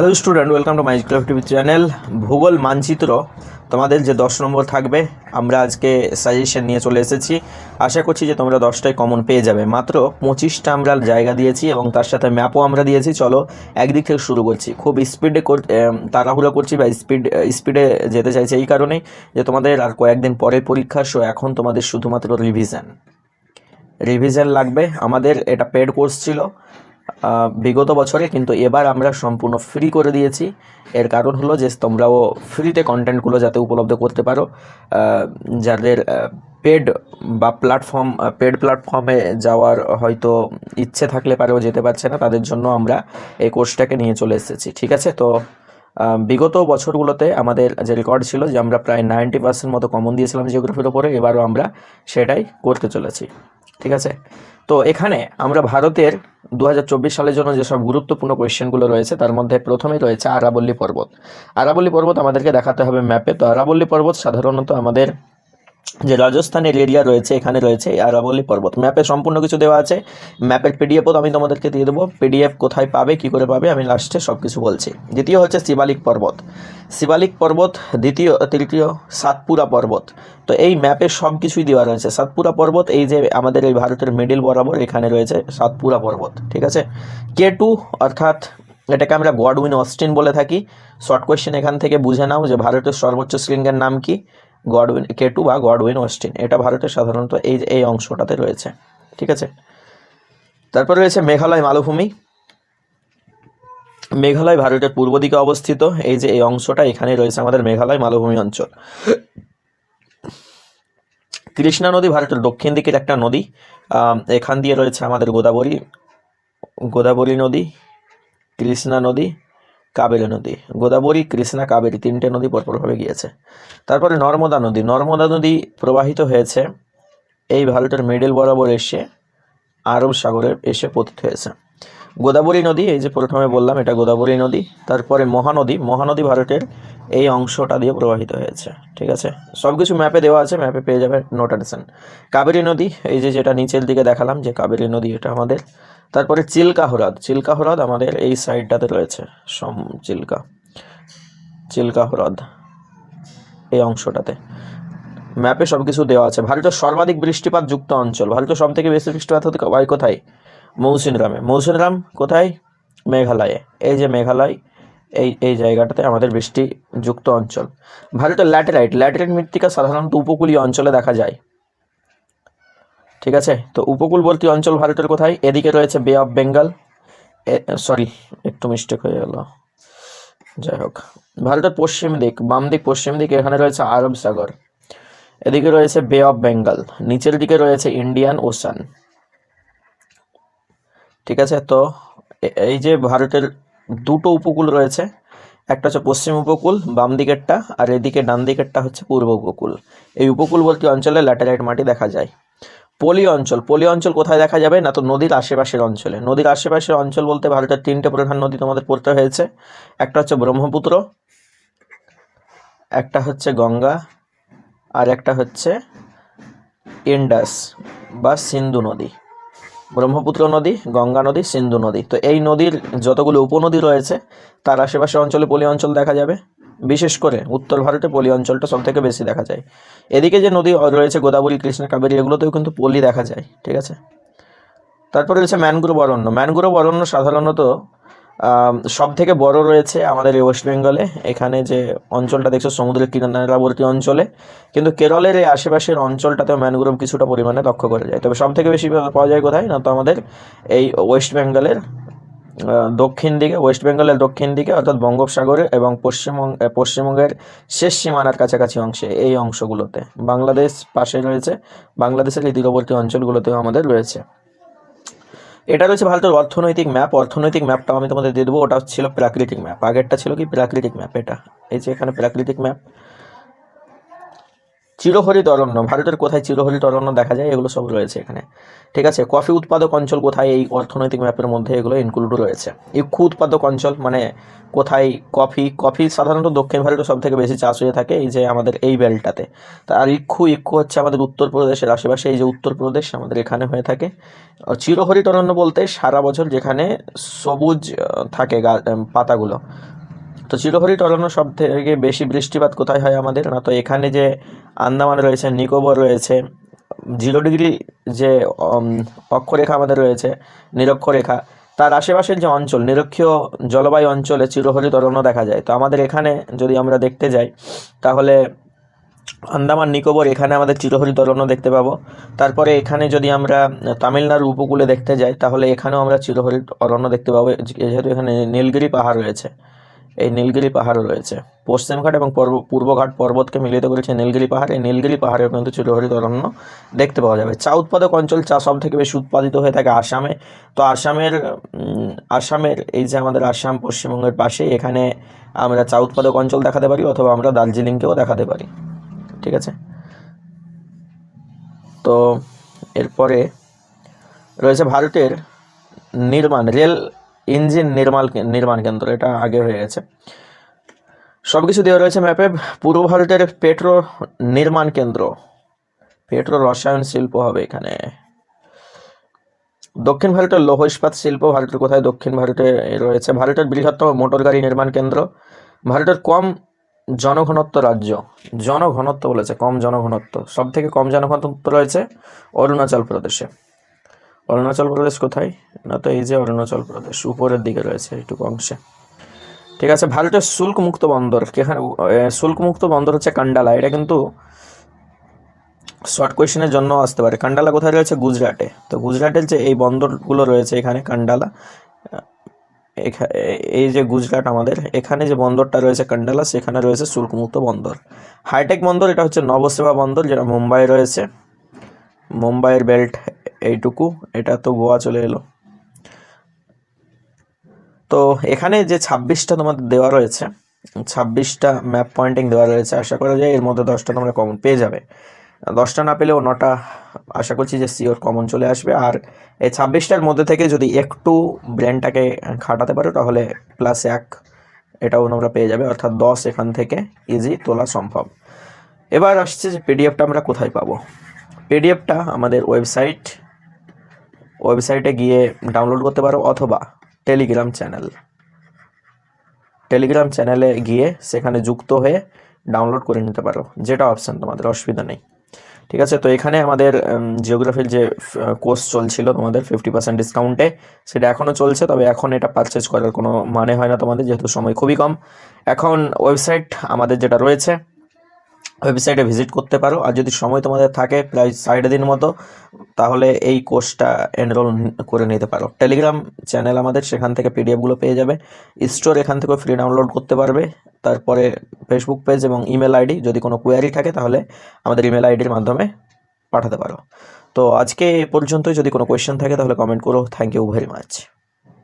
Hello student welcome to my TV channel ভূগোল মানচিত্র তোমাদের যে দশ নম্বর থাকবে, আমরা আজকে সাজেশন নিয়ে চলে এসেছি। আশা করছি যে তোমরা দশটায় কমন পেয়ে যাবে। মাত্র পঁচিশটা আমরা জায়গা দিয়েছি এবং তার সাথে ম্যাপও আমরা দিয়েছি। চলো একদিক থেকে শুরু করছি। খুব স্পিডে তাড়াহুড়ো করছি বা স্পিড স্পিডে যেতে চাইছি এই কারণেই যে তোমাদের আর কয়েকদিন পরে পরীক্ষা সো এখন তোমাদের শুধুমাত্র রিভিশন রিভিশন লাগবে। আমাদের এটা পেড কোর্স ছিল। বিগত বছরে কিন্তু এবার আমরা সম্পূর্ণ ফ্রি করে দিয়েছি। এর কারণ হলো যে তোমরাও ফ্রিতে কন্টেন্টগুলো যাতে উপলব্ধ করতে পারো। যাদের পেড বা প্ল্যাটফর্ম পেড প্ল্যাটফর্মে যাওয়ার হয়তো ইচ্ছে থাকলে পারেও যেতে পারছে না, তাদের জন্য আমরা এই কোর্সটাকে নিয়ে চলে এসেছি, ঠিক আছে? তো বিগত বছরগুলোতে আমাদের যে রেকর্ড ছিল যে আমরা প্রায় নাইনটি পার্সেন্ট মতো কমন দিয়েছিলাম জিওগ্রাফির ওপরে, এবারও আমরা সেটাই করতে চলেছি, ঠিক আছে? তো এখানে আমরা ভারতের দু হাজার চব্বিশ সালের জন্য যেসব গুরুত্বপূর্ণ কোয়েশ্চেনগুলো রয়েছে, তার মধ্যে প্রথমেই রয়েছে আরাবল্লী পর্বত। আরাবল্লী পর্বত আমাদেরকে দেখাতে হবে ম্যাপে। তো আরাবল্লী পর্বত সাধারণত আমাদের যে রাজস্থানের এরিয়া রয়েছে, এখানে রয়েছে এই আরাবল্লী পর্বত। ম্যাপে সম্পূর্ণ কিছু দেওয়া আছে। ম্যাপের পিডিএফও আমি তোমাদেরকে দিয়ে দেবো। পিডিএফ কোথায় পাবে, কি করে পাবে, আমি লাস্টে সব কিছু বলছি। দ্বিতীয় হচ্ছে শিবালিক পর্বত। শিবালিক পর্বত, দ্বিতীয়, তৃতীয় সাতপুরা পর্বত। তো এই ম্যাপে সব কিছুই দেওয়া রয়েছে। সাতপুরা পর্বত, এই যে আমাদের এই ভারতের মিডিল বরাবর এখানে রয়েছে সাতপুরা পর্বত, ঠিক আছে? কে টু অর্থাৎ এটাকে আমরা গডউইন অস্টিন বলে থাকি। শর্ট কোয়েশ্চেন এখান থেকে বুঝে নাও যে ভারতের সর্বোচ্চ শৃঙ্গের নাম কি। গডউইন কে টু বা গডউইন অস্টিন এটা ভারতের সাধারণত এই এই অংশটাতে রয়েছে, ঠিক আছে? তারপর রয়েছে মেঘালয় মালভূমি। মেঘালয় ভারতের পূর্ব দিকে অবস্থিত, এই যে, এই অংশটা এখানে রয়েছে আমাদের মেঘালয় মালভূমি অঞ্চল। কৃষ্ণা নদী ভারতের দক্ষিণ দিকের একটা নদী এখান দিয়ে রয়েছে আমাদের গোদাবরী গোদাবরী নদী, কৃষ্ণা নদী কাবেরী নদী। গোদাবরী, কৃষ্ণা, কাবেরী তিনটে নদী পরপরভাবে গিয়েছে। তারপরে নর্মদা নদী। নর্মদা নদী প্রবাহিত হয়েছে। এই ভারতের মিডল বরাবর এসে আরব সাগরে এসে পতিত হয়েছে। গোদাবরী নদী, এই যে প্রথমে বললাম, এটা গোদাবরী নদী। তারপরে মহানদী। মহানদী ভারতের এই অংশটা দিয়ে প্রবাহিত হয়েছে, ঠিক আছে? সব কিছু ম্যাপে দেওয়া আছে, ম্যাপে পেয়ে যাবে নোটেশন কাবেরী নদী, এই যে যেটা নিচের দিকে দেখালাম, যে কাবেরী নদী এটা আমাদের। তারপরে চিল্কা হ্রদ চিল্কা হ্রদ আমাদের এই সাইডটাতে রয়েছে, সম, চিল্কা চিল্কা হ্রদ এই অংশটাতে। ম্যাপে সব কিছু দেওয়া আছে। ভারতের সর্বাধিক বৃষ্টিপাত যুক্ত অঞ্চল। ভারতের সব থেকে বেশি বৃষ্টিপাত হতে কোথায়? মৌসিনরামে। মৌসিনরাম কোথায়? মেঘালয়ে। এই যে মেঘালয় এই এই জায়গাটাতে আমাদের বৃষ্টি যুক্ত অঞ্চল। ভারতের ল্যাটেরাইট ল্যাটেরাইট মৃত্তিকা সাধারণত উপকূলীয় অঞ্চলে দেখা যায়। ঠিক আছে? তো উপকূলবর্তী অঞ্চল ভারতের কোথায়? এদিকে রয়েছে বে অফ বেঙ্গল সরি একটু মিস্টেক হয়ে গেল। যাই হোক, ভারতের পশ্চিম দিক, বাম দিক, পশ্চিম দিক এখানে রয়েছে আরব সাগর। এদিকে রয়েছে বে অফ বেঙ্গল নিচের দিকে রয়েছে ইন্ডিয়ান ওশান ঠিক আছে? তো এই যে ভারতের দুটো উপকূল রয়েছে। একটা হচ্ছে পশ্চিম উপকূল, বাম দিকেরটা, আর এদিকে ডান দিকেরটা হচ্ছে পূর্ব উপকূল। এই উপকূলবর্তী অঞ্চলে ল্যাটেরাইট মাটি দেখা যায়। পলি অঞ্চল পলি অঞ্চল কোথায় দেখা যাবে? না তো নদীর আশেপাশের অঞ্চলে। নদীর আশেপাশের অঞ্চল বলতে ভারতের তিনটে প্রধান নদী তোমাদের পড়তে হয়েছে। একটা হচ্ছে ব্রহ্মপুত্র, একটা হচ্ছে গঙ্গা, আর একটা হচ্ছে ইন্ডাস বা সিন্ধু নদী। ব্রহ্মপুত্র নদী, গঙ্গা নদী, সিন্ধু নদী। তো এই নদীর যতগুলো উপনদী রয়েছে, তার আশেপাশে অঞ্চলে পলি অঞ্চল দেখা যাবে। বিশেষ করে উত্তর ভারতে পলি অঞ্চলটা সব থেকে বেশি দেখা যায়। এদিকে যে নদী রয়েছে, গোদাবরী, কৃষ্ণা, কাবেরী, এগুলোতেও কিন্তু পলি দেখা যায়, ঠিক আছে? তারপরে রয়েছে ম্যানগ্রোভ অরণ্য। ম্যানগ্রোভ অরণ্য সাধারণত সব থেকে বড় রয়েছে আমাদের এই ওয়েস্ট বেঙ্গলে এখানে যে অঞ্চলটা দেখছ, সমুদ্রের কিনারাবর্তী অঞ্চলে। কিন্তু কেরলের এই আশেপাশের অঞ্চলটাতেও ম্যানগ্রোভ কিছুটা পরিমাণে লক্ষ্য করা যায়। তবে সব থেকে বেশি পাওয়া যায় কোথায়? না তো আমাদের এই ওয়েস্ট বেঙ্গলের দক্ষিণ দিকে ওয়েস্ট বেঙ্গলের দক্ষিণ দিকে, অর্থাৎ বঙ্গোপসাগরে এবং পশ্চিমবঙ্গ পশ্চিমবঙ্গের শেষ সীমানার কাছাকাছি অংশে, এই অংশগুলোতে। বাংলাদেশ পাশে রয়েছে। বাংলাদেশের এই তীরবর্তী অঞ্চলগুলোতেও আমাদের রয়েছে। এটা রয়েছে ভারতের অর্থনৈতিক ম্যাপ। অর্থনৈতিক ম্যাপটা আমি তোমাদের দিয়ে দেবো। ওটা ছিল প্রাকৃতিক ম্যাপ। আগেরটা ছিল কি? প্রাকৃতিক ম্যাপ এটা। এই যে এখানে প্রাকৃতিক ম্যাপ। চিরহরিত অরণ্য ভারতের কোথায় চিরহরিত অরণ্য দেখা যায়, এগুলো সব রয়েছে এখানে। ঠিক আছে, কফি উৎপাদক অঞ্চল কোথায়? এই অর্থনৈতিক ম্যাপের মধ্যে এগুলো ইনক্লুড রয়েছে। ইক্ষু উৎপাদক অঞ্চল মানে কোথায় কফি কফি সাধারণত দক্ষিণ ভারতে সব থেকে বেশি চাষ হয়ে থাকে এই যে আমাদের এই বেলটাতে আর ইক্ষু ইক্ষু হচ্ছে আমাদের উত্তরপ্রদেশের আশেপাশে, এই যে উত্তরপ্রদেশ আমাদের এখানে হয়ে থাকে। চিরহরিত অরণ্য বলতে সারা বছর যেখানে সবুজ থাকে পাতাগুলো। তো চিরহরিত অরণ্য সব থেকে বেশি বৃষ্টিপাত কোথায় হয় আমাদের? না তো এখানে যে আন্দামান রয়েছে, নিকোবর রয়েছে জিরো ডিগ্রি যে অক্ষরেখা আমাদের রয়েছে, নিরক্ষরেখা, তার আশেপাশের যে অঞ্চল, নিরক্ষীয় জলবায়ু অঞ্চলে চিরহরিত অরণ্য দেখা যায়। তো আমাদের এখানে যদি আমরা দেখতে যাই, তাহলে আন্দামান, নিকোবর, এখানে আমাদের চিরহরিত অরণ্য দেখতে পাবো। তারপরে এখানে যদি আমরা তামিলনাড়ু উপকূলে দেখতে যাই, তাহলে এখানেও আমরা চিরহরিত অরণ্য দেখতে পাবো, যেহেতু এখানে নীলগিরি পাহাড় রয়েছে। এই নীলগিরি পাহাড়ও রয়েছে। পশ্চিমঘাট এবং পর্ব পূর্বঘাট পর্বতকে মিলিত করেছে নীলগিরি পাহাড়। এই নীলগিরি পাহাড়েও কিন্তু চিরহরিত অরণ্য দেখতে পাওয়া যাবে। চা উৎপাদক অঞ্চল চা সব থেকে বেশি উৎপাদিত হয়ে থাকে আসামে। তো আসামের আসামের এই যে আমাদের আসাম পশ্চিমবঙ্গের পাশে এখানে আমরা চা উৎপাদক অঞ্চল দেখাতে পারি অথবা আমরা দার্জিলিংকেও দেখাতে পারি। ঠিক আছে? তো এরপরে রয়েছে ভারতের নির্মাণ। রেল ইঞ্জিন নির্মাণ নির্মাণ কেন্দ্র, এটা আগে হয়ে গেছে। সব কিছু দেওয়া রয়েছে ম্যাপে। পূর্ব ভারতের পেট্রো নির্মাণ কেন্দ্র। পেট্রো রসায়ন শিল্প হবে এখানে। দক্ষিণ ভারতের লৌহ ইস্পাত শিল্প, ভারতের কোথায় দক্ষিণ ভারতে রয়েছে? ভারতের বৃহত্তম মোটর গাড়ি নির্মাণ কেন্দ্র। ভারতের কম জনঘনত্ব রাজ্য। জনঘনত্ব বলেছে, কম জনঘনত্ব। সব থেকে কম জনঘনত্ব রয়েছে অরুণাচল প্রদেশে। অরুণাচল প্রদেশ কোথায়? না তো এই যে অরুণাচল প্রদেশ, উপরের দিকে রয়েছে এইটুকু অংশে। ঠিক আছে, ভারতের শুল্ক মুক্ত বন্দর যেখানে শুল্ক মুক্ত বন্দর হচ্ছে কান্ডালা। এটা কিন্তু শর্ট কোয়েশ্চেনের জন্য আসতে পারে। কান্ডালা কোথায় রয়েছে? গুজরাটে। তো গুজরাটের যে এই বন্দরগুলো রয়েছে এখানে, কান্ডালা এই যে গুজরাট আমাদের, এখানে যে বন্দরটা রয়েছে কান্ডালা, সেখানে রয়েছে শুল্কমুক্ত বন্দর। হাইটেক বন্দর, এটা হচ্ছে নবসেবা বন্দর, যেটা মুম্বাই রয়েছে। মুম্বাইয়ের বেল্ট এইটুকু, এটা তো গোয়া চলে এলো। তো এখানে যে ছাব্বিশটা তোমাদের দেওয়া রয়েছে, ছাব্বিশটা ম্যাপ পয়েন্টিং দেওয়া রয়েছে, আশা করা যায় এর মধ্যে দশটা তোমরা কমন পেয়ে যাবে। দশটা না পেলেও নটা, আশা করছি যে সিওর কমন চলে আসবে। আর এই ছাব্বিশটার মধ্যে থেকে যদি একটু ব্রেনটাকে খাটাতে পারো, তাহলে প্লাস এক এটাও তোমরা পেয়ে যাবে। অর্থাৎ দশ এখান থেকে ইজি তোলা সম্ভব। এবার আসছে যে পিডিএফটা আমরা কোথায় পাবো। পিডিএফটা আমাদের ওয়েবসাইট ওয়েবসাইটে গিয়ে ডাউনলোড করতে পারো অথবা টেলিগ্রাম চ্যানেল। টেলিগ্রাম চ্যানেলে গিয়ে সেখানে যুক্ত হয়ে ডাউনলোড করে নিতে পারো। যেটা অপশান তোমাদের, অসুবিধা নেই। ঠিক আছে? তো এখানে আমাদের জিওগ্রাফির যে কোর্স চলছিল তোমাদের ফিফটি পার্সেন্ট ডিসকাউন্টে সেটা এখনও চলছে, তবে এখন এটা পারচেজ করার কোনো মানে হয় না তোমাদের, যেহেতু সময় খুবই কম। এখন ওয়েবসাইট আমাদের যেটা রয়েছে ওয়েবসাইটে ভিজিট করতে পারো। আর যদি সময় তোমাদের থাকে প্রায় ষাট দিন মতো, তাহলে এই কোর্সটা এনরোল করে নিতে পারো। টেলিগ্রাম চ্যানেল আমাদের, সেখান থেকে পিডিএফগুলো পেয়ে যাবে। স্টোর এখান থেকে ফ্রি ডাউনলোড করতে পারবে। তারপরে ফেসবুক পেজ এবং ইমেল আইডি যদি কোনো কোয়ারি থাকে তাহলে আমাদের ইমেল আইডির মাধ্যমে পাঠাতে পারো। তো আজকে এ পর্যন্তই। যদি কোনো কোয়েশ্চেন থাকে তাহলে কমেন্ট করো। Thank you very much